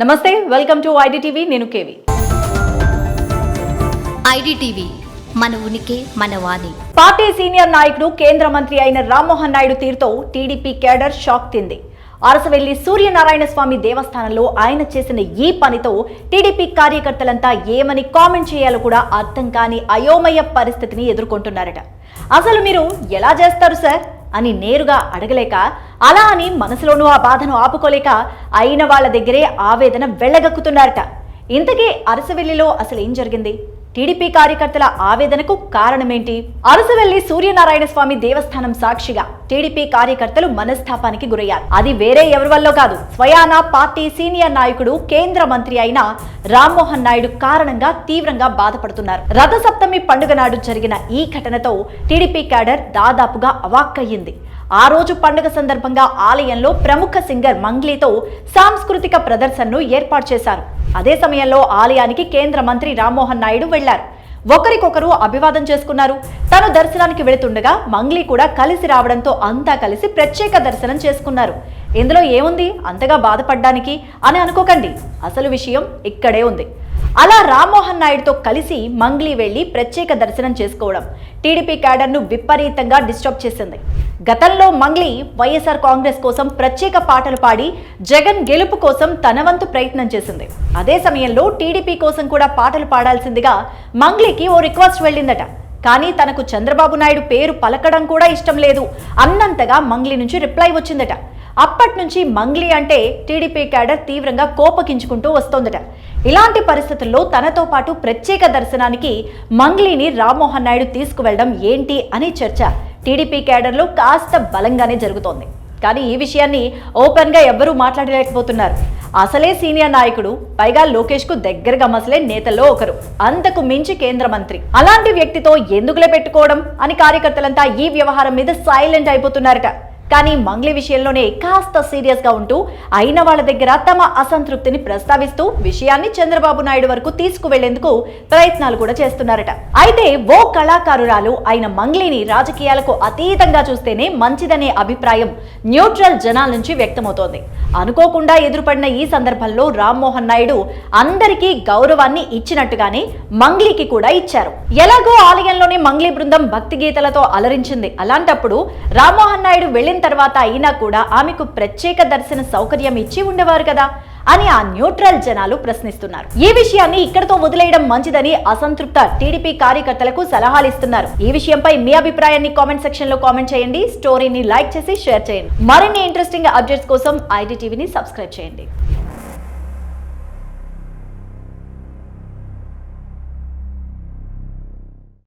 నమస్తే welcome to IDTV నేను KV. IDTV మన ఉనికి మన వాణి. పార్టీ సీనియర్ నాయకుడు కేంద్ర మంత్రి అయిన రామ్మోహన్ నాయుడు తీరుతో టీడీపీ కేడర్ షాక్ తింది. అరసవెల్లి సూర్యనారాయణ స్వామి దేవస్థానంలో ఆయన చేసిన ఈ పనితో టీడీపీ కార్యకర్తలంతా ఏమని కామెంట్ చేయాలో కూడా అర్థం కాని అయోమయ పరిస్థితిని ఎదుర్కొంటున్నారట. అసలు మీరు ఎలా చేస్తారు సార్? అని నేరుగా అడగలేక అలా అని మనసులోనూ ఆ బాధను ఆపుకోలేక అయిన వాళ్ళ దగ్గరే ఆవేదన వెళ్ళగక్కుతున్నారట ఇంతకీ అరసవెల్లిలో అసలు ఏం జరిగింది? టీడీపీ కార్యకర్తల ఆవేదనకు కారణమేంటి? అరసవెల్లి సూర్యనారాయణ స్వామి దేవస్థానం సాక్షిగా టీడీపీ కార్యకర్తలు మనస్తాపానికి గురయ్యారు. అది వేరే ఎవరి వల్ల కాదు. స్వయానా పార్టీ సీనియర్ నాయకుడు కేంద్ర మంత్రి అయిన రామ్మోహన్ నాయుడు కారణంగా తీవ్రంగా బాధపడుతున్నారు. రథసప్తమి పండుగ నాడు జరిగిన ఈ ఘటనతో టీడీపీ క్యాడర్ దాదాపుగా అవాక్కయ్యింది. ఆ రోజు పండుగ సందర్భంగా ఆలయంలో ప్రముఖ సింగర్ మంగ్లీతో సాంస్కృతిక ప్రదర్శనను ఏర్పాటు చేశారు. అదే సమయంలో ఆలయానికి కేంద్ర మంత్రి రామ్మోహన్ నాయుడు వెళ్ళారు. ఒకరికొకరు అభివాదం చేసుకున్నారు. తను దర్శనానికి వెళుతుండగా మంగ్లీ కూడా కలిసి రావడంతో అంతా కలిసి ప్రత్యేక దర్శనం చేసుకున్నారు. ఇందులో ఏముంది? అంతగా బాధపడ్డానికి అని అనుకోకండి. అసలు విషయం ఇక్కడే ఉంది. అలా రామ్మోహన్ నాయుడుతో కలిసి మంగ్లీ వెళ్ళి ప్రత్యేక దర్శనం చేసుకోవడం టీడీపీ క్యాడర్ను విపరీతంగా డిస్టర్బ్ చేసింది. గతంలో మంగ్లీ వైఎస్ఆర్ కాంగ్రెస్ కోసం ప్రత్యేక పాటలు పాడి జగన్ గెలుపు కోసం తన వంతు ప్రయత్నం చేసింది. అదే సమయంలో టీడీపీ కోసం కూడా పాటలు పాడాల్సిందిగా మంగ్లీకి ఓ రిక్వెస్ట్ వెళ్ళిందట. కానీ తనకు చంద్రబాబు నాయుడు పేరు పలకడం కూడా ఇష్టం లేదు. అన్నంతగా మంగ్లీ నుంచి రిప్లై వచ్చిందట. అప్పటి నుంచి మంగ్లీ అంటే టీడీపీ క్యాడర్ తీవ్రంగా కోపగించుకుంటూ వస్తోందట. ఇలాంటి పరిస్థితుల్లో తనతో పాటు ప్రత్యేక దర్శనానికి మంగ్లీని రామ్మోహన్ నాయుడు తీసుకువెళ్ళడం ఏంటి అని చర్చ. టీడీపీ క్యాడర్లో కాస్త బలంగానే జరుగుతోంది. కానీ ఈ విషయాన్ని ఓపెన్గా ఎవ్వరూ మాట్లాడలేకపోతున్నారు. అసలే సీనియర్ నాయకుడు పైగా లోకేష్కు దగ్గరగా మసలే నేతల్లో ఒకరు. అంతకు మించి కేంద్ర మంత్రి. అలాంటి వ్యక్తితో ఎందుకులే పెట్టుకోవడం అని కార్యకర్తలంతా ఈ వ్యవహారం మీద సైలెంట్ అయిపోతున్నారట. కానీ మంగ్లీ విషయంలోనే కాస్త సీరియస్గా ఉంటూ అయిన వాళ్ళ దగ్గర తమ అసంతృప్తిని ప్రస్తావిస్తూ విషయాన్ని చంద్రబాబు నాయుడు వరకు తీసుకువెళ్ళేందుకు ప్రయత్నాలు కూడా చేస్తున్నారట. అయితే ఓ కళాకారురాలు అయిన మంగ్లీని రాజకీయాలకు అతీతంగా చూస్తేనే మంచిదనే అభిప్రాయం న్యూట్రల్ జనాల నుంచి వ్యక్తమవుతోంది. అనుకోకుండా ఎదురుపడిన ఈ సందర్భంలో రామ్మోహన్ నాయుడు అందరికీ గౌరవాన్ని ఇచ్చినట్టుగానే మంగ్లీకి కూడా ఇచ్చారు. ఎలాగో ఆలయంలోని మంగ్లీ బృందం భక్తి గీతలతో అలరించింది. అలాంటప్పుడు రామ్మోహన్ నాయుడు వెళ్ళిన తర్వాత అయినా కూడా ఆమెకు ప్రత్యేక దర్శన సౌకర్యం ఇచ్చి ఉండేవారు కదా అని ఆ న్యూట్రల్ జనాలు ప్రశ్నిస్తున్నారు. ఈ విషయాన్ని ఇక్కడతో వదిలేయడం మంచిదని అసంతృప్త టీడీపీ కార్యకర్తలకు సలహాలు ఇస్తున్నారు. ఈ విషయంపై మీ అభిప్రాయాన్ని కామెంట్ సెక్షన్లో కామెంట్ చేయండి. స్టోరీని లైక్ చేసి షేర్ చేయండి. మరిన్ని ఇంట్రెస్టింగ్ అప్డేట్స్ కోసం ఐడి టీవీని సబ్స్క్రైబ్ చేయండి.